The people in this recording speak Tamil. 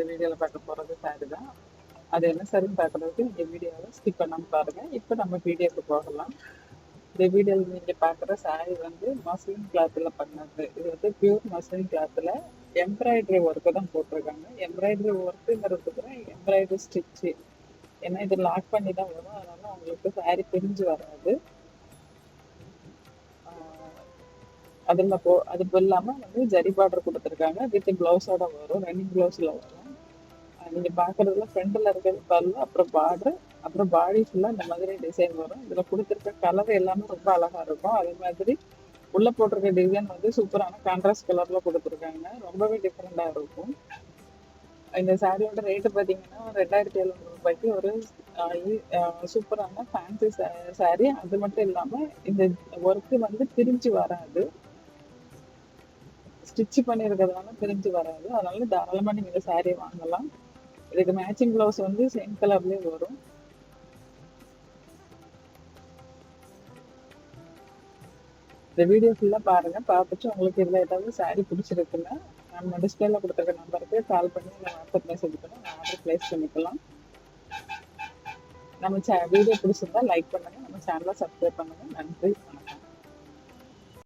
இந்த வீடியோவில் பார்க்க போகிறது சாரி தான். அது என்ன சரின்னு பார்க்குறதுக்கு இந்த வீடியோவை ஸ்கிப் பண்ணாமல் பாருங்கள் இப்போ நம்ம வீடியோக்கு போகலாம். இந்த வீடியோவில் நீங்கள் பார்க்குற சாரி வந்து மஸ்லின் கிளாத்தில் பண்ணது. இது வந்து பியூர் மஸ்லின் கிளாத்தில் எம்ப்ராய்டரி ஒர்க்கு தான் போட்டிருக்காங்க. எம்ப்ராய்டரி ஒர்க்குங்கிறதுக்கு எம்ப்ராய்டரி ஸ்டிச்சு ஏன்னா இது லாக் பண்ணி தான் வரும். அதனால உங்களுக்கு சாரி பிரிஞ்சு வராது. அதில் போ அது இல்லாமல் வந்து ஜரி பார்டர் கொடுத்துருக்காங்க. வித் ப்ளவுஸோட வரும். ரன்னிங் ப்ளவுஸில் வரும். நீங்கள் பார்க்குறதுல ஃப்ரண்டில் இருக்கிறது பல்லு அப்புறம் பார்டர் அப்புறம் பாடி ஃபுல்லாக இந்த மாதிரி டிசைன் வரும். இதில் கொடுத்துருக்க கலர் எல்லாமே ரொம்ப அழகாக இருக்கும். அதே மாதிரி உள்ளே போட்டிருக்க டிசைன் வந்து சூப்பரான கான்ட்ராஸ்ட் கலரில் கொடுத்துருக்காங்க. ரொம்பவே டிஃப்ரெண்ட்டாக இருக்கும். இந்த சாரியோட ரேட்டு பார்த்தீங்கன்னா ரெண்டாயிரத்தி எழுநூறு ரூபாய்க்கு ஒரு சூப்பரான ஃபேன்சி சாரி அது மட்டும் இல்லாமல் இந்த ஒர்க்கு வந்து பிரிஞ்சு வராது. ஸ்டிச் பண்ணியிருக்கிறதுனால பிரிஞ்சு வராது. அதனால தாராளமாக நீங்கள் இந்த சாரீ வாங்கலாம். இதுக்கு மேட்சிங் ப்ளவுஸ் வந்து சேம் கலர்லேயே வரும். இந்த வீடியோ ஃபுல்லாக பாருங்கள் பார்த்துட்டு உங்களுக்கு இதில் ஏதாவது சாரீ பிடிச்சிருக்குன்னா நம்ம டிஸ்பிளேல கொடுத்துருக்க நம்பருக்கு கால் பண்ணி நான் வாட்ஸ்அப் மெசேஜ் பண்ணி நான் ஆர்டர் ப்ளேஸ் பண்ணிக்கலாம். நம்ம சே வீடியோ பிடிச்சிருந்தா லைக் பண்ணுங்கள் நம்ம சேனலை சப்ஸ்கிரைப் பண்ணுங்கள் நன்றி. வணக்கம்.